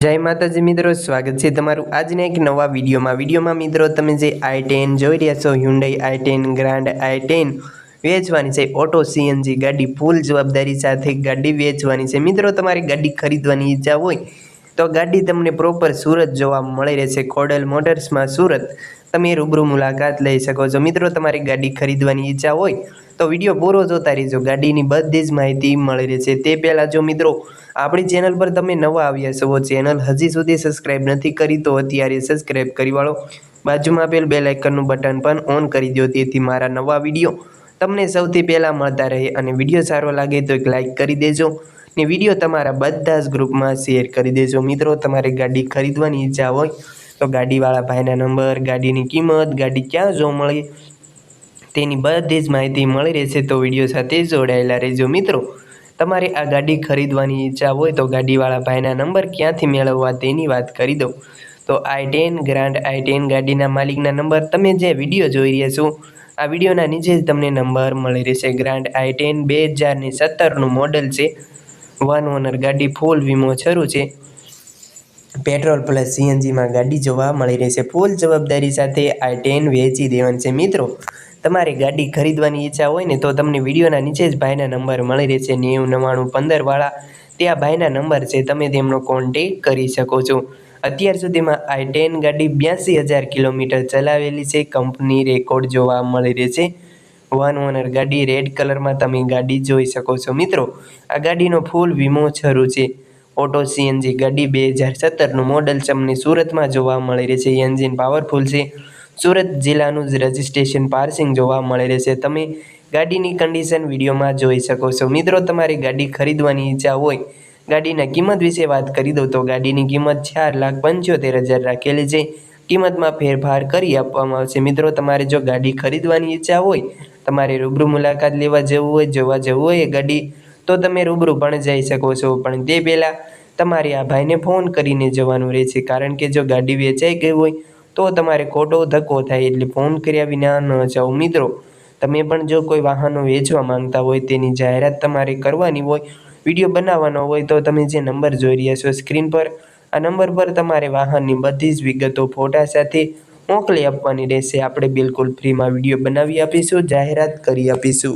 જય માતાજી મિત્રો, સ્વાગત છે તમારું આજના એક નવા વિડીયોમાં. વિડીયોમાં મિત્રો, તમે જે આઈ ટેન જોઈ રહ્યા છો Hyundai i ten grand i ten વેચવાની છે ઓટો સીએનજી ગાડી ફૂલ જવાબદારી સાથે ગાડી વેચવાની છે. મિત્રો, તમારી ગાડી ખરીદવાની ઈચ્છા હોય તો ગાડી તમને પ્રોપર સુરત જોવા મળી રહેશે. ખોડલ મોટર્સમાં સુરત. તમે રૂબરૂ મુલાકાત લઈ શકો છો. મિત્રો, તમારી ગાડી ખરીદવાની ઈચ્છા હોય તો વીડિયો પૂરો જોતા રહેજો. ગાડીની બધી જ માહિતી મળી રહેશે. તે પહેલાં જો મિત્રો, આપણી ચેનલ પર તમે નવા આવ્યા છો ચેનલ હજી સુધી સબસ્ક્રાઈબ નથી કરી, તો અત્યારે સબસ્ક્રાઈબ કરી વાળો. બાજુમાં આપેલ બે લાઇકનનું બટન પણ ઓન કરી દો. તેથી મારા નવા વીડિયો તમને સૌથી પહેલાં મળતા રહે અને વીડિયો સારો લાગે તો એક લાઇક કરી દેજો. ને વીડિયો તમારા બધા જ ગ્રુપમાં શેર કરી દેજો. મિત્રો, તમારે ગાડી ખરીદવાની ઈચ્છા હોય, તો ગાડીવાળા ભાઈના નંબર ગાડીની કિંમત, ગાડી ક્યાં જોવા મળે, તેની બધી જ માહિતી મળી રહેશે. તો વીડિયો સાથે જોડાયેલા રહેજો. મિત્રો, તમારે આ ગાડી ખરીદવાની ઈચ્છા હોય, તો ગાડીવાળા ભાઈના નંબર ક્યાંથી મેળવવા તેની વાત કરી દઉં. તો i ten grand i ten ગાડીના માલિકના નંબર તમે જે વીડિયો જોઈ રહ્યા છો, આ વિડીયોના નીચે જ તમને નંબર મળી રહેશે. ગ્રાન્ડ આઈ ટેન બે હજારની સત્તરનું મોડલ છે. વન ઓનર ગાડી ફૂલ વીમો શરૂ છે. પેટ્રોલ પ્લસ સીએનજીમાં ગાડી જોવા મળી રહેશે ફૂલ જવાબદારી સાથે આઈ ટેન વેચી દેવાની છે. મિત્રો, તમારે ગાડી ખરીદવાની ઈચ્છા હોય ને તો તમને વિડીયોના નીચે જ ભાઈના નંબર મળી રહેશે. નેવું, નવ્વાણું પંદરવાળા ત્યાં ભાઈના નંબર છે. તમે તેમનો કોન્ટેક કરી શકો છો. અત્યાર સુધીમાં આઈ ટેન ગાડી બ્યાસી હજાર કિલોમીટર ચલાવેલી છે. કંપની રેકોર્ડ જોવા મળી રહેશે વન ઓનર ગાડી રેડ કલરમાં તમે ગાડી જોઈ શકો છો. મિત્રો, આ ગાડીનો ફૂલ વીમો શરૂ છે. ઓટો સીએનજી ગાડી બે હજાર સત્તરનું મોડલ તમને સુરતમાં જોવા મળી રહેશે. એન્જિન પાવરફુલ છે. સુરત જિલ્લાનું જ રજિસ્ટ્રેશન પાર્સિંગ જોવા મળી રહેશે. તમે ગાડીની કન્ડિશન વિડીયોમાં જોઈ શકો છો. મિત્રો, તમારી ગાડી ખરીદવાની ઈચ્છા હોય, ગાડીના કિંમત વિશે વાત કરી દઉં તો ગાડીની કિંમત ચાર લાખ પંચોતેર હજાર રાખેલી છે. કિંમતમાં ફેરફાર કરી આપવામાં આવશે. મિત્રો, તમારે જો ગાડી ખરીદવાની ઈચ્છા હોય તમારે રૂબરૂ મુલાકાત લેવા જવું હોય, જોવા જવું હોય ગાડી, તો તમે રૂબરૂ પણ જઈ શકો છો. પણ તે પહેલાં તમારે આ ભાઈને ફોન કરીને જવાનું રહેશે. કારણ કે જો ગાડી વેચાઈ ગઈ હોય, તો તમારે ખોટો ધક્કો થાય. એટલે ફોન કર્યા વિના ન જાઓ. મિત્રો, તમે પણ જો કોઈ વાહનો વેચવા માંગતા હોય, તેની જાહેરાત તમારે કરવાની હોય, વીડિયો બનાવવાનો હોય, તો તમે જે નંબર જોઈ રહ્યા છો સ્ક્રીન પર, આ નંબર પર તમારે વાહનની બધી જ વિગતો, ફોટા સાથે મોકલી આપવાની રહેશે. આપણે બિલકુલ ફ્રીમાં વીડિયો બનાવી આપીશું જાહેરાત કરી આપીશું.